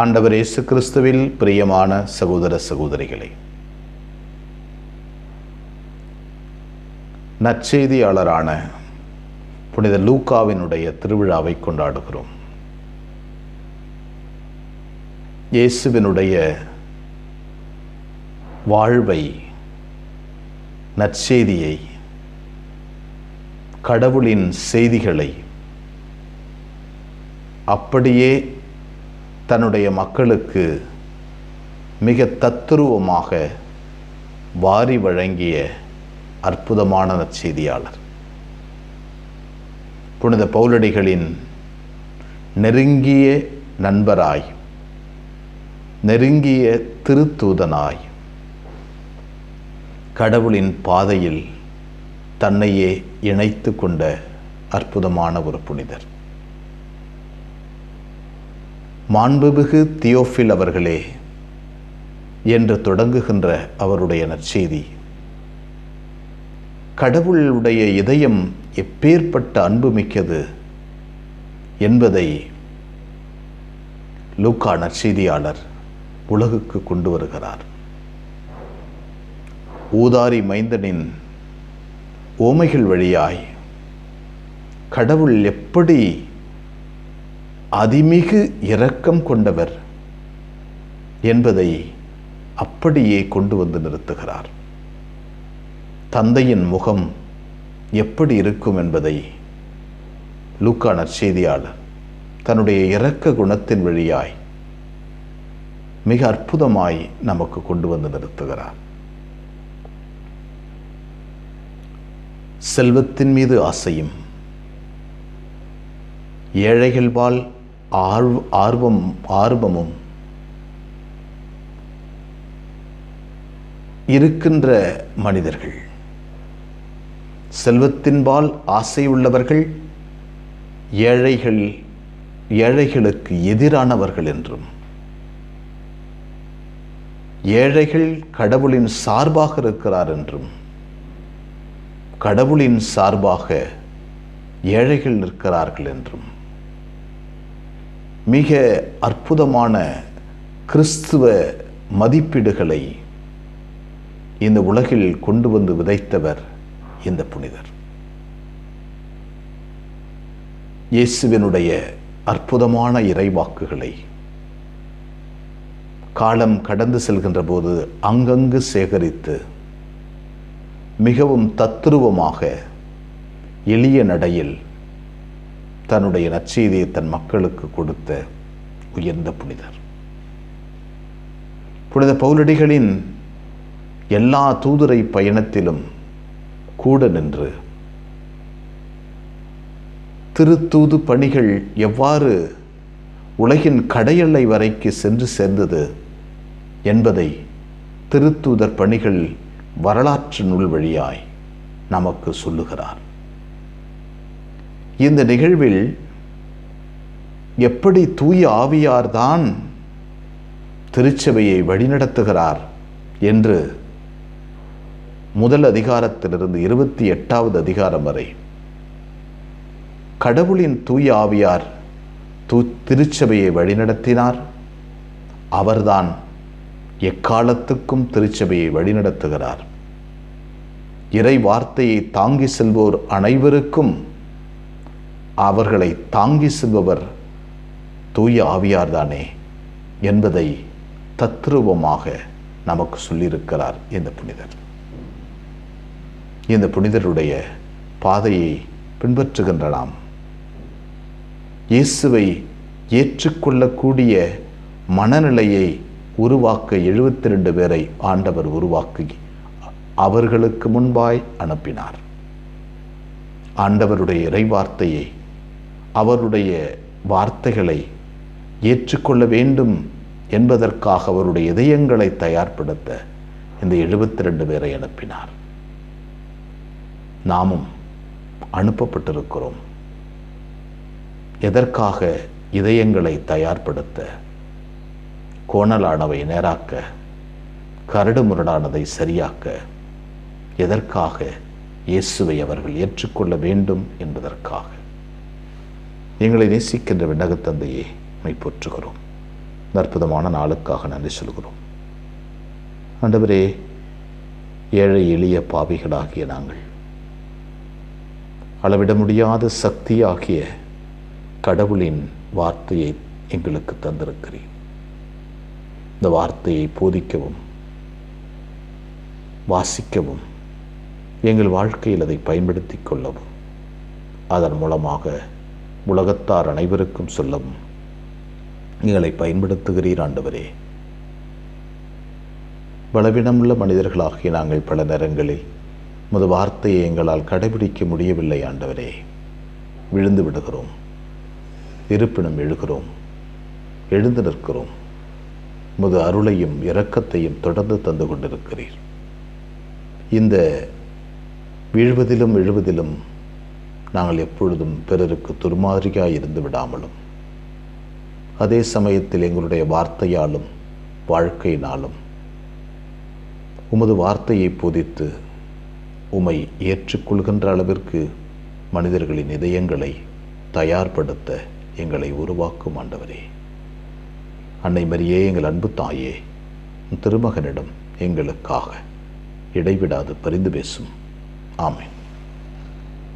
ஆண்டவர் இயேசு கிறிஸ்துவில் பிரியமான சகோதர சகோதரிகளே நற்செய்தியாளரான புனித லூக்காவினுடைய திருவிழாவை கொண்டாடுகிறோம். இயேசுவினுடைய வாழ்வை நற்செய்தியை கடவுளின் செய்திகளை அப்படியே தன்னுடைய மக்களுக்கு மிக தத்துருவமாக வாரி வழங்கிய அற்புதமான நற்செய்தியாளர் புனித பௌலடிகளின் நெருங்கிய நண்பராய் நெருங்கிய திருத்தூதனாய் கடவுளின் பாதையில் தன்னையே இணைத்து கொண்ட அற்புதமான ஒரு புனிதர். மாண்புமிகு தியோஃபில் அவர்களே என்று தொடங்குகின்ற அவருடைய நற்செய்தி. கடவுளுடைய இதயம் எப்பேற்பட்ட அன்பு மிக்கது என்பதை லூக்கா நற்செய்தியாளர் உலகுக்கு கொண்டு வருகிறார். ஊதாரி மைந்தனின் ஓமைகள் வழியாய் கடவுள் எப்படி அதிமிகு இரக்கம் கொண்டவர் என்பதை அப்படியே கொண்டு வந்து நிறுத்துகிறார். தந்தையின் முகம் எப்படி இருக்கும் என்பதை லூக்கான செய்தியாளர் தன்னுடைய இரக்க குணத்தின் வழியாய் மிக அற்புதமாய் நமக்கு கொண்டு வந்து நிறுத்துகிறார். செல்வத்தின் மீது ஆசையும் ஏழைகள் ஏழைகள்பால் ஆர்வ ஆர்வம் ஆர்வமும் இருக்கின்ற மனிதர்கள். செல்வத்தின்பால் ஆசை உள்ளவர்கள் ஏழைகள் ஏழைகளுக்கு எதிரானவர்கள் என்றும் ஏழைகள் கடவுளின் சார்பாக இருக்கிறார் என்றும் கடவுளின் சார்பாக ஏழைகள் நிற்கிறார்கள் என்றும் மிக அற்புதமான கிறிஸ்துவ மதிப்பீடுகளை இந்த உலகில் கொண்டு வந்து விதைத்தவர் இந்த புனிதர். இயேசுவினுடைய அற்புதமான இறைவாக்குகளை காலம் கடந்து செல்கின்ற போது அங்கங்கு சேகரித்து மிகவும் தத்துருவமாக எளிய நடையில் தன்னுடைய நற்செய்தியை தன் மக்களுக்கு கொடுத்த உயர்ந்த புனிதர். புனித பௌலடிகளின் எல்லா தூதுரை பயணத்திலும் கூட நின்று திருத்தூது பணிகள் எவ்வாறு உலகின் கடையெல்லை வரைக்கு சென்று சேர்ந்தது என்பதை திருத்தூதர் பணிகள் வரலாற்று நூல் வழியாய் நமக்கு சொல்லுகிறார். இந்த நிகழ்வில் எப்படி தூய ஆவியார்தான் திருச்சபையை வழிநடத்துகிறார் என்று முதல் அதிகாரத்திலிருந்து இருபத்தி எட்டாவது அதிகாரம் வரை. கடவுளின் தூய ஆவியார் தூ திருச்சபையை வழிநடத்தினார். அவர்தான் எக்காலத்துக்கும் திருச்சபையை வழிநடத்துகிறார். இறை வார்த்தையை தாங்கி செல்வோர் அனைவருக்கும் அவர்களை தாங்கி செல்பவர் தூய ஆவியார்தானே என்பதை தத்ரூபமாக நமக்கு சொல்லியிருக்கிறார் இந்த புனிதர். இந்த புனிதருடைய பாதையை பின்பற்றுகின்ற நாம் இயேசுவை ஏற்றுக்கொள்ளக்கூடிய மனநிலையை உருவாக்க எழுபத்தி ரெண்டு பேரை ஆண்டவர் உருவாக்கி அவர்களுக்கு முன்பாய் அனுப்பினார். ஆண்டவருடைய இறைவார்த்தையை அவருடைய வார்த்தைகளை ஏற்றுக்கொள்ள வேண்டும் என்பதற்காக அவருடைய இதயங்களை தயார்படுத்த இந்த எழுபத்தி ரெண்டு பேரை அனுப்பினார். நாமும் அனுப்பப்பட்டிருக்கிறோம். எதற்காக இதயங்களை தயார்படுத்த கோணலானவை நேராக்க கரடு முரடானதை சரியாக்க எதற்காக இயேசுவை அவர்கள் ஏற்றுக்கொள்ள வேண்டும் என்பதற்காக? எங்களை நேசிக்கின்ற விண்ணகத்தந்தையே மை போற்றுகிறோம். அற்புதமான நாளுக்காக நன்றி சொல்கிறோம். ஆண்டவரே ஏழை எளிய பாவிகளாகிய நாங்கள் அளவிட முடியாத சக்தியாகிய கடவுளின் வார்த்தையை எங்களுக்கு தந்திருக்கிறேன் இந்த வார்த்தையை போதிக்கவும் வாசிக்கவும் எங்கள் வாழ்க்கையில் அதை பயன்படுத்தி கொள்ளவும் அதன் மூலமாக உலகத்தார் அனைவருக்கும் சொல்லவும் எங்களை பயன்படுத்துகிறீர் ஆண்டவரே. பலவீனமுள்ள மனிதர்களாகிய நாங்கள் பல நேரங்களில் முது வார்த்தையை எங்களால் கடைபிடிக்க முடியவில்லை ஆண்டவரே. விழுந்து விடுகிறோம். இருப்பினும் எழுகிறோம். எழுந்து நிற்கிறோம். முது அருளையும் இரக்கத்தையும் தொடர்ந்து தந்து கொண்டிருக்கிறீர். இந்த வீழ்வதிலும் எழுவதிலும் நாங்கள் எப்பொழுதும் பிறருக்கு துர்மாதிரியாய் இருந்து விடாமலும் அதே சமயத்தில் எங்களுடைய வார்த்தையாலும் வாழ்க்கையினாலும் உமது வார்த்தையை போதித்து உமை ஏற்றுக்கொள்கின்ற அளவிற்கு மனிதர்களின் இதயங்களை தயார்படுத்த எங்களை உருவாக்கும் ஆண்டவரே. அன்னை மரியே எங்கள் அன்பு தாயே திருமகனிடம் எங்களுக்காக இடைவிடாது பரிந்து பேசும். ஆமேன்.